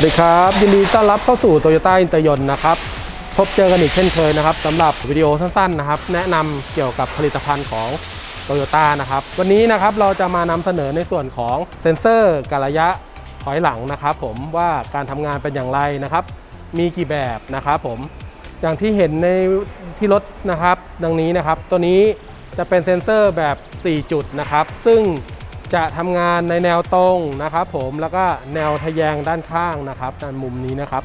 วัสดีครับ ยินดีต้อนรับเข้าสู่โตโยต้าอินเตอร์ยนนะครับ พบเจอกันอีกเช่นเคยนะครับสำหรับวิดีโอสั้นๆนะครับ แนะนำเกี่ยวกับผลิตภัณฑ์ของโตโยต้านะครับ วันนี้นะครับเราจะมานำเสนอในส่วนของเซ็นเซอร์กระยะถอยหลังนะครับ ผมว่าการทำงานเป็นอย่างไรนะครับ มีกี่แบบนะครับผมอย่างที่เห็นในที่รถนะครับ ดังนี้นะครับ ตัวนี้จะเป็นเซ็นเซอร์แบบ 4 จุดนะครับ ซึ่ง จะทำงานในแนวตรงนะครับ ผมแล้วก็แนวทะแยงด้านข้างนะครับด้านมุมนี้นะครับ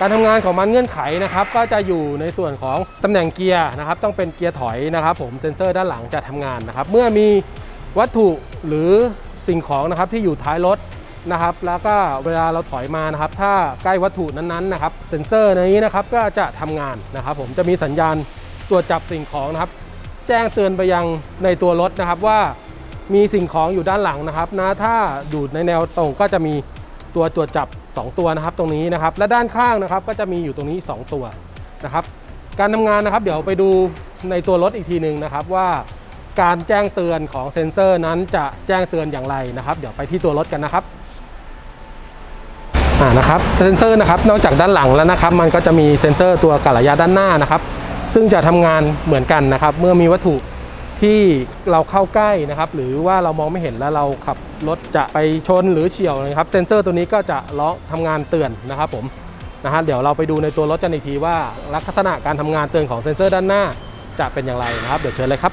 การทำงานของมันเงื่อนไขนะครับ ก็จะอยู่ในส่วนของตำแหน่งเกียร์นะครับ ต้องเป็นเกียร์ถอยนะครับ ผมเซ็นเซอร์ด้านหลังจะทำงานนะครับ เมื่อมีวัตถุหรือสิ่งของนะครับที่อยู่ท้ายรถนะครับ แล้วก็เวลาเราถอยมานะครับ ถ้าใกล้วัตถุนั้นๆนะครับเซ็นเซอร์นนี้นะครับก็จะทำงานนะครับ ผมจะมีสัญญาณตรวจจับสิ่งของนะครับ แจ้งเตือนไปยังในตัวรถนะครับว่า มีสิ่งของอยู่ด้านหลังนะครับนะถ้าดูดในแนวตรงก็จะมีตัวตรวจจับ 2 ตัวนะครับ ตรงนี้นะครับ และด้านข้างนะครับก็จะมีอยู่ตรงนี้ 2 ตัวนะครับ การทำงานนะครับ เดี๋ยวไปดูในตัวรถอีกทีหนึ่งนะครับว่าการแจ้งเตือนของเซ็นเซอร์นั้นจะแจ้งเตือนอย่างไรนะครับ เดี๋ยวไปที่ตัวรถกันนะครับอ่านะครับเซ็นเซอร์นะครับนอกจากด้านหลังแล้วนะครับ มันก็จะมีเซ็นเซอร์ตัวกะระยะด้านหน้านะครับ ซึ่งจะทำงานเหมือนกันนะครับ เมื่อมีวัตถุ ที่เราเข้าใกล้นะครับ หรือว่าเรามองไม่เห็นแล้วเราขับรถจะไปชนหรือเฉียวนะครับ เซ็นเซอร์ตัวนี้ก็จะร้องทำงานเตือนนะครับผมนะฮะเดี๋ยวเราไปดูในตัวรถกันอีกทีว่าลักษณะการทำงานเตือนของเซ็นเซอร์ด้านหน้าจะเป็นอย่างไรนะครับ เดี๋ยวเชิญเลยครับ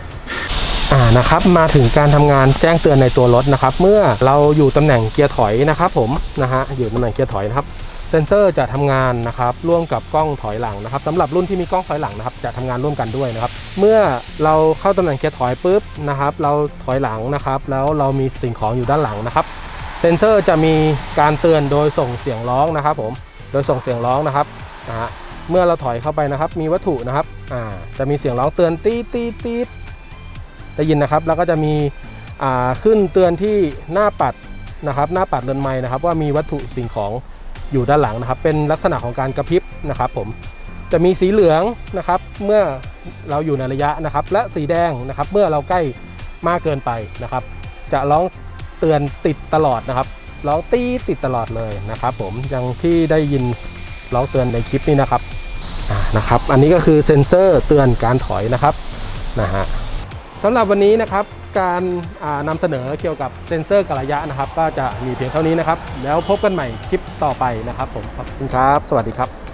อ่านะครับมาถึงการทำงานแจ้งเตือนในตัวรถนะครับ เมื่อเราอยู่ตำแหน่งเกียร์ถอยนะครับ ผมนะฮะอยู่ตำแหน่งเกียร์ถอยนะครับ เซนเซอร์จะทำงานนะครับร่วมกับกล้องถอยหลังนะครับสำหรับรุ่นที่มีกล้องถอยหลังนะครับจะทำงานร่วมกันด้วยนะครับ เมื่อเราเข้าตำแหน่งเกียร์ถอยปุ๊บนะครับ เราถอยหลังนะครับ แล้วเรามีสิ่งของอยู่ด้านหลังนะครับ เซนเซอร์จะมีการเตือนโดยส่งเสียงร้องนะครับ ผมโดยส่งเสียงร้องนะครับนะฮะเมื่อเราถอยเข้าไปนะครับ มีวัตถุนะครับอ่าจะมีเสียงร้องเตือนตีตีตีได้ยินนะครับ แล้วก็จะมีอ่าขึ้นเตือนที่หน้าปัดนะครับ หน้าปัดเรือนไม้นะครับ ว่ามีวัตถุสิ่งของ อยู่ด้านหลังนะครับ เป็นลักษณะของการกระพริบนะครับผมจะมีสีเหลืองนะครับเมื่อเราอยู่ในระยะนะครับ และสีแดงนะครับเมื่อเราใกล้มากเกินไปนะครับ จะร้องเตือนติดตลอดนะครับร้องตีติดตลอดเลยนะครับ ผมอย่างที่ได้ยินร้องเตือนในคลิปนี้นะครับนะครับ อันนี้ก็คือเซ็นเซอร์เตือนการถอยนะครับนะฮะ สำหรับวันนี้นะครับการนำเสนอเกี่ยวกับเซ็นเซอร์กระยะนะครับ ก็จะมีเพียงเท่านี้นะครับ แล้วพบกันใหม่คลิปต่อไปนะครับผมขอบคุณครับ สวัสดีครับ